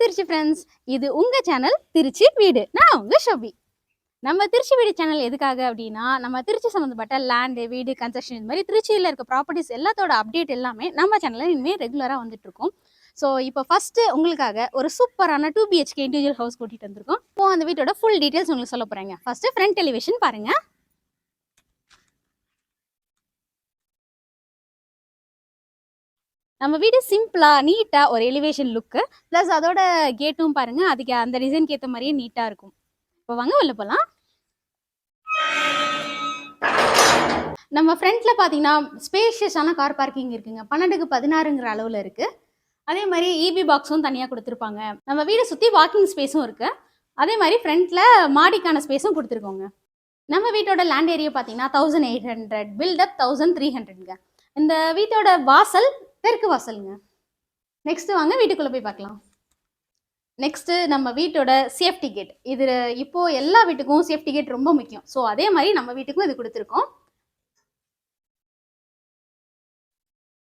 Trichy friends இது உங்கள் channel Trichy வீடு. நான் உங்கள் ஷோபி. நம்ம திருச்சி வீடு சேனல் எதுக்காக அப்படின்னா நம்ம திருச்சி சம்மந்தப்பட்ட லேண்டு வீடு கன்ஸ்ட்ரக்ஷன் இது மாதிரி திருச்சியில் இருக்க ப்ராப்பர்ட்டிஸ் எல்லாத்தோட அப்டேட் எல்லாமே நம்ம சேனலில் இனிமேல் ரெகுலராக வந்துட்டுருக்கோம் ஸோ இப்போ ஃபஸ்ட்டு உங்களுக்காக ஒரு சூப்பரான டூ பிஹெச்கே இண்டிவிஜுவல் ஹவுஸ் கூட்டிகிட்டு வந்திருக்கோம். இப்போ அந்த வீட்டோட ஃபுல் டீட்டெயில்ஸ் உங்களுக்கு சொல்ல போகிறேங்க ஃபஸ்ட்டு ஃப்ரண்ட் டெலிவிஷன் பாருங்கள் நம்ம வீடு சிம்பிளா நீட்டா ஒரு எலிவேஷன் லுக்கு ப்ளஸ் அதோட கேட்டும் பாருங்க அதுக்கு அந்த டிசைனுக்கு ஏற்ற மாதிரியே நீட்டா இருக்கும். இப்போ வாங்க உள்ள போகலாம் நம்ம ஃப்ரண்ட்ல பார்த்தீங்கன்னா ஸ்பேஷியஸான கார் பார்க்கிங் இருக்குங்க. பன்னெண்டுக்கு பதினாறுங்கிற அளவில் இருக்கு. அதே மாதிரி இபி பாக்ஸும் தனியாக கொடுத்துருப்பாங்க. நம்ம வீடை சுற்றி வாக்கிங் ஸ்பேஸும் இருக்கு. அதே மாதிரி ஃப்ரண்ட்ல மாடிக்கான ஸ்பேஸும் கொடுத்துருக்கோங்க. நம்ம வீட்டோட லேண்ட் ஏரியா பார்த்தீங்கன்னா thousand eight hundred buildup thousand three ஹண்ட்ரட்ங்க இந்த வீட்டோட வாசல் தெற்கு வாசலுங்க. நெக்ஸ்ட் வாங்க வீட்டுக்குள்ள போய் பார்க்கலாம். நெக்ஸ்ட் நம்ம வீட்டோட சேஃப்டி கேட் இது இப்போ எல்லா வீட்டுக்கும் சேஃப்டி கேட் ரொம்ப முக்கியம். ஸோ அதே மாதிரி நம்ம வீட்டுக்கும் இது கொடுத்துருக்கோம்.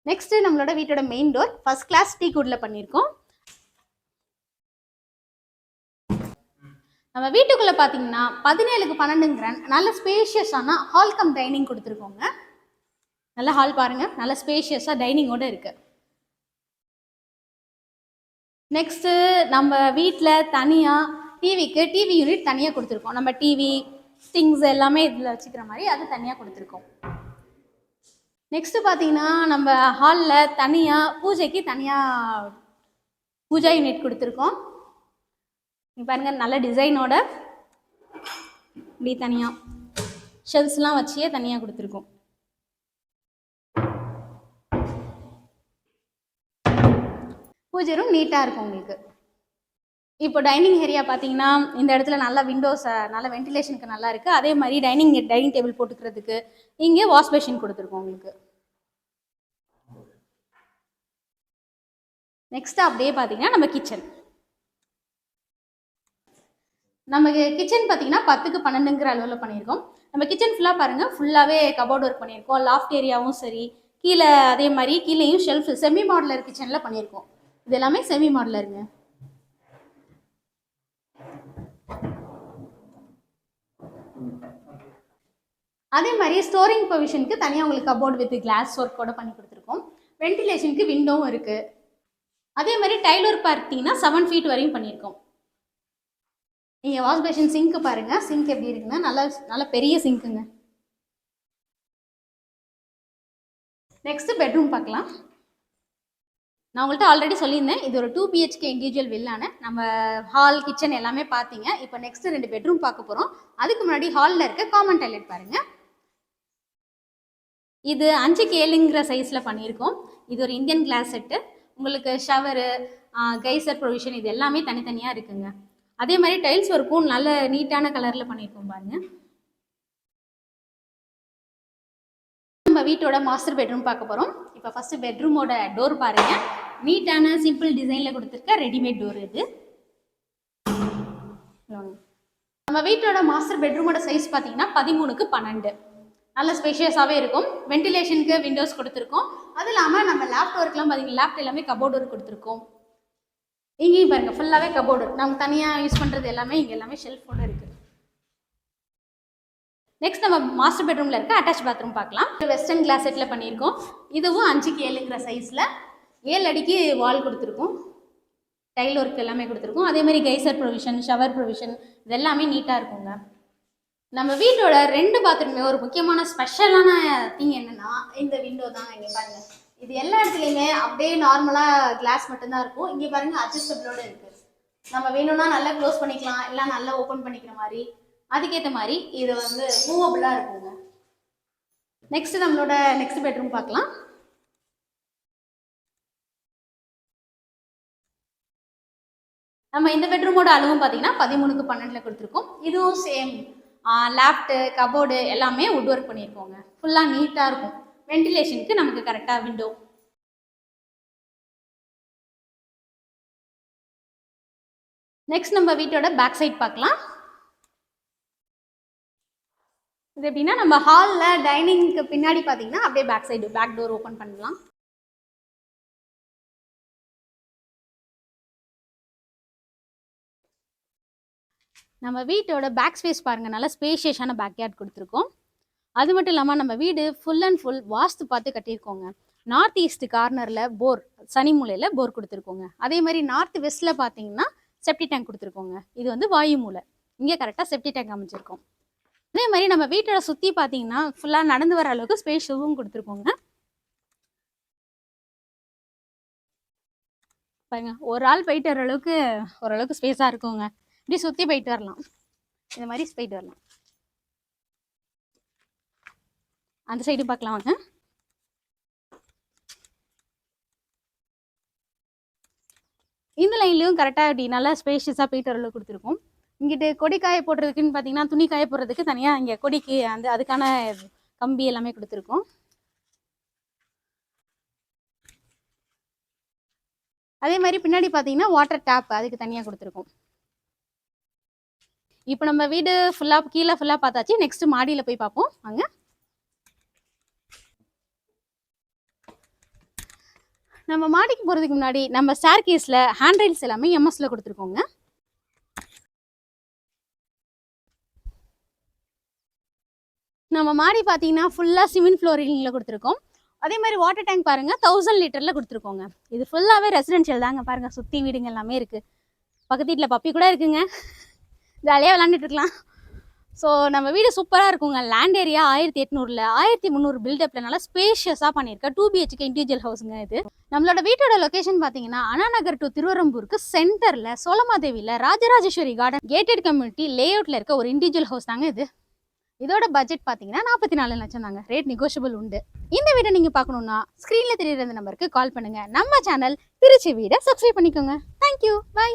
நெக்ஸ்ட் நம்மளோட வீட்டோட மெயின் டோர் ஃபர்ஸ்ட் கிளாஸ் டீ குட்ல பண்ணியிருக்கோம். நம்ம வீட்டுக்குள்ள பார்த்தீங்கன்னா பதினேழுக்கு பன்னெண்டுங்கிற நல்ல ஸ்பேஷியஸான ஹால் கம் டைனிங் கொடுத்துருக்கோங்க. நல்ல ஹால் பாருங்கள் நல்ல ஸ்பேஷியஸாக டைனிங்கோட இருக்குது நெக்ஸ்ட்டு நம்ம வீட்டில் தனியாக டிவிக்கு டிவி யூனிட் தனியாக கொடுத்துருக்கோம். நம்ம டிவி திங்ஸ் எல்லாமே இதில் வச்சுக்கிற மாதிரி அது தனியாக கொடுத்துருக்கோம். நெக்ஸ்ட்டு பார்த்தீங்கன்னா நம்ம ஹாலில் தனியாக பூஜைக்கு தனியாக பூஜா யூனிட் கொடுத்துருக்கோம். பாருங்கள் நல்ல டிசைனோட இப்படி தனியாக ஷெல்ஸ்லாம் வச்சே தனியாக கொடுத்துருக்கோம். பூஜை ரூம் நீட்டாக இருக்கும் உங்களுக்கு. இப்போ டைனிங் ஏரியா பார்த்தீங்கன்னா இந்த இடத்துல நல்ல விண்டோஸ் நல்ல வென்டிலேஷனுக்கு நல்லா இருக்குது அதே மாதிரி டைனிங் டைனிங் டேபிள் போட்டுக்கிறதுக்கு இங்கே வாஷ் பேஷின் கொடுத்துருக்கோம் உங்களுக்கு. நெக்ஸ்ட் அப்படியே பார்த்தீங்கன்னா நம்ம கிச்சன் நமக்கு கிச்சன் பார்த்தீங்கன்னா பத்துக்கு பன்னெண்டுங்கிற அளவில் பண்ணியிருக்கோம். நம்ம கிச்சன் ஃபுல்லாக பாருங்கள் ஃபுல்லாகவே கபோர்ட் ஒர்க் பண்ணியிருக்கோம். லாஃப்ட் ஏரியாவும் சரி கீழே அதே மாதிரி கீழேயும் ஷெல்ஃப் செமி மாடலர் கிச்சனில் பண்ணியிருக்கோம். இது எல்லாமே செமி மாடலருங்க அதே மாதிரி ஸ்டோரிங் பொசிஷனுக்கு தனியாக உங்களுக்கு கபோர்டு வித் கிளாஸ் ஒர்க்கோட பண்ணி கொடுத்துருக்கோம். வென்டிலேஷனுக்கு விண்டோவும் இருக்குது அதே மாதிரி டைலர் பார்த்தீங்கன்னா செவன் ஃபீட் வரையும் பண்ணியிருக்கோம். நீங்கள் வாஷ் பேஷன் சிங்க்கு பாருங்கள் சிங்க் எப்படி இருக்குன்னா நல்லா நல்ல பெரிய சிங்க்குங்க நெக்ஸ்ட் பெட்ரூம் பார்க்கலாம். நான் உங்கள்கிட்ட ஆல்ரெடி சொல்லியிருந்தேன். இது ஒரு டூ பிஹெச்கே இண்டிவிஜுவல் வில்லான நம்ம ஹால் கிச்சன் எல்லாமே பார்த்தீங்க இப்போ நெக்ஸ்ட் ரெண்டு பெட்ரூம் பார்க்க போகிறோம் அதுக்கு முன்னாடி ஹாலில் இருக்க காமன் டாய்லெட் பாருங்க. இது அஞ்சு கேலுங்கிற சைஸில் பண்ணியிருக்கோம். இது ஒரு இந்தியன் கிளாஸ் செட்டு உங்களுக்கு ஷவரு கைசர் ப்ரொவிஷன் இது எல்லாமே தனித்தனியாக இருக்குங்க. அதே மாதிரி டைல்ஸ் ஒர்க்கும் நல்ல நீட்டான கலரில் பண்ணியிருக்கோம் பாருங்கள் வீட்டோட மாஸ்டர் பெட்ரூம் பார்க்க போகிறோம் இப்போ ஃபஸ்ட்டு பெட்ரூமோட டோர் பாருங்க. நீட்டான சிம்பிள் டிசைனில் கொடுத்துருக்க ரெடிமேட் டோர் இது. நம்ம வீட்டோட மாஸ்டர் பெட்ரூமோட சைஸ் பார்த்தீங்கன்னா பதிமூணுக்கு பன்னெண்டு. நல்ல ஸ்பேஷியஸாகவே இருக்கும். வென்டிலேஷனுக்கு விண்டோஸ் கொடுத்துருக்கோம். அது இல்லாமல் நம்ம லேப்ட் ஒர்க்லாம் பார்த்தீங்கன்னா லேப்ட் எல்லாமே கபோர்டு ஒர்க் கொடுத்துருக்கோம். இங்கேயும் பாருங்கள் ஃபுல்லாகவே கபோர்டு நம்ம தனியாக யூஸ் பண்ணுறது எல்லாமே இங்கே எல்லாமே ஷெல்ஃபோட இருக்குது நெக்ஸ்ட் நம்ம மாஸ்டர் பெட்ரூமில் இருக்க அட்டாச் பாத்ரூம் பார்க்கலாம். வெஸ்டர்ன் கிளாஸ் செட்டில் பண்ணியிருக்கோம். இதுவும் அஞ்சுக்கு ஏழுங்கிற சைஸில் ஏழு அடிக்கு வால் கொடுத்துருக்கோம். டைல் ஒர்க் எல்லாமே கொடுத்துருக்கோம். அதே மாதிரி கைசர் ப்ரொவிஷன் ஷவர் ப்ரொவிஷன் இது எல்லாமே நீட்டாக இருக்குங்க. நம்ம வீட்டோட ரெண்டு பாத்ரூமே ஒரு முக்கியமான ஸ்பெஷலான திங் என்னென்னா இந்த விண்டோ தான். இங்கே பாருங்கள் இது எல்லா இடத்துலையுமே அப்படியே நார்மலாக கிளாஸ் மட்டும்தான் இருக்கும். இங்கே பாருங்கள் அட்ஜஸ்டபிளோடு இருக்குது நம்ம வேணும்னா நல்லா க்ளோஸ் பண்ணிக்கலாம். இல்லை நல்லா ஓப்பன் பண்ணிக்கிற மாதிரி. அதுக்கேற்ற மாதிரி இது வந்து மூவபிளாக இருக்குங்க. நெக்ஸ்ட் நம்மளோட நெக்ஸ்ட் பெட்ரூம் பார்க்கலாம். நம்ம இந்த பெட்ரூமோட அளவும் பார்த்தீங்கன்னா பதிமூணுக்கு பன்னெண்டில் கொடுத்துருக்கோம். இதுவும் சேம் லேப்டு கபோர்டு எல்லாமே உட் ஒர்க் பண்ணியிருக்கோங்க ஃபுல்லாக நீட்டாக இருக்கும். வென்டிலேஷனுக்கு நமக்கு கரெக்டாக விண்டோ நெக்ஸ்ட் நம்ம வீட்டோட பேக் சைட் பார்க்கலாம். இது எப்படின்னா நம்ம ஹாலில் டைனிங்க்கு பின்னாடி பார்த்தீங்கன்னா அப்படியே back side back door open பண்ணலாம். நம்ம வீட்டோட பேக் ஸ்பேஸ் பாருங்கள் நல்லா ஸ்பேஷியஸான பேக்யார்ட் கொடுத்துருக்கோம். அது மட்டும் இல்லாமல் நம்ம வீடு ஃபுல் அண்ட் ஃபுல் வாஸ்து பார்த்து கட்டியிருக்கோங்க. நார்த் ஈஸ்ட் கார்னரில் போர் சனி மூலையில் போர் கொடுத்துருக்கோங்க. அதே மாதிரி நார்த் வெஸ்ட்டில் பார்த்தீங்கன்னா செப்டி டேங்க் கொடுத்துருக்கோங்க. இது வந்து வாயு மூலை. இங்கே கரெக்டாக செப்டி டேங்க் அமைச்சிருக்கோம். அதே மாதிரி நம்ம வீட்டோட சுற்றி பார்த்தீங்கன்னா ஃபுல்லாக நடந்து வர அளவுக்கு ஸ்பேஷியஸும் கொடுத்துருக்கோங்க. பாருங்க ஒரு ஆள் போயிட்டு வர அளவுக்கு ஓரளவுக்கு ஸ்பேஸாக இருக்குங்க. இப்படி சுற்றி போயிட்டு வரலாம். இந்த மாதிரி போயிட்டு வரலாம். அந்த சைடு பார்க்கலாம் வாங்க. இந்த லைன்லேயும் கரெக்டாக அப்படி நல்லா ஸ்பேஷியஸாக போயிட்டு வரல கொடுத்துருக்கோம். இங்கிட்டு கொடி காய போடுறதுக்குன்னு பார்த்தீங்கன்னா துணி காய போடுறதுக்கு தனியாக இங்கே கொடிக்கு அந்த அதுக்கான கம்பி எல்லாமே கொடுத்துருக்கோம். அதே மாதிரி பின்னாடி பார்த்தீங்கன்னா வாட்டர் டேப் அதுக்கு தனியாக கொடுத்துருக்கோம். இப்போ நம்ம வீடு ஃபுல்லாக கீழே ஃபுல்லாக பார்த்தாச்சு. நெக்ஸ்ட் மாடியில் போய் பார்ப்போம். வாங்க. நம்ம மாடிக்கு போகிறதுக்கு முன்னாடி நம்ம ஸ்டார் கேஸில் ஹேண்ட் ரைல்ஸ் எல்லாமே எம்எஸ்சில் கொடுத்துருக்கோங்க. நம்ம மாடி பார்த்தீங்கன்னா ஃபுல்லாக சிமெண்ட் ஃப்ளோரிங்கில் கொடுத்துருக்கோம். அதே மாதிரி வாட்டர் டேங்க் பாருங்கள் தௌசண்ட் லிட்டரில் கொடுத்துருக்கோங்க. இது ஃபுல்லாகவே ரெசிடென்ஷியல் தாங்க. பாருங்கள் சுற்றி வீடுங்க எல்லாமே இருக்குது பக்கத்து வீட்டில் பப்பி கூட இருக்குங்க. ஜாலியாக விளாண்டுட்டுருக்கலாம் ஸோ நம்ம வீடு சூப்பராக இருக்குங்க. லேண்ட் ஏரியா ஆயிரத்தி எட்நூறில் ஆயிரத்தி முந்நூறு பில்டப்பில் நல்லா ஸ்பேஷியஸாக பண்ணியிருக்கேன் டூ பிஹெச்கே இண்டிவிஜுவல் ஹவுஸுங்க இது. நம்மளோட வீட்டோட லொகேஷன் பார்த்தீங்கன்னா அண்ணாநகர் டு திருவரம்பூருக்கு சென்டரில் சோலமாதேவியில் ராஜராஜேஸ்வரி கார்டன் கேட்டட் கம்யூனிட்டி லேஅவுட்டில் இருக்க ஒரு இண்டிவிஜுவல் ஹவுஸ் தாங்க இது. இதோட பட்ஜெட் பார்த்தீங்கன்னா நாற்பத்தி நாலு லட்சம் தாங்க. ரேட் நெகோஷியபிள் உண்டு. இந்த வீடை நீங்கள் பார்க்கணுன்னா ஸ்க்ரீனில் தெரியுற நம்பருக்கு கால் பண்ணுங்கள் நம்ம சேனல் திருச்சி வீடை சப்ஸ்கிரைப் பண்ணிக்கோங்க. Thank you bye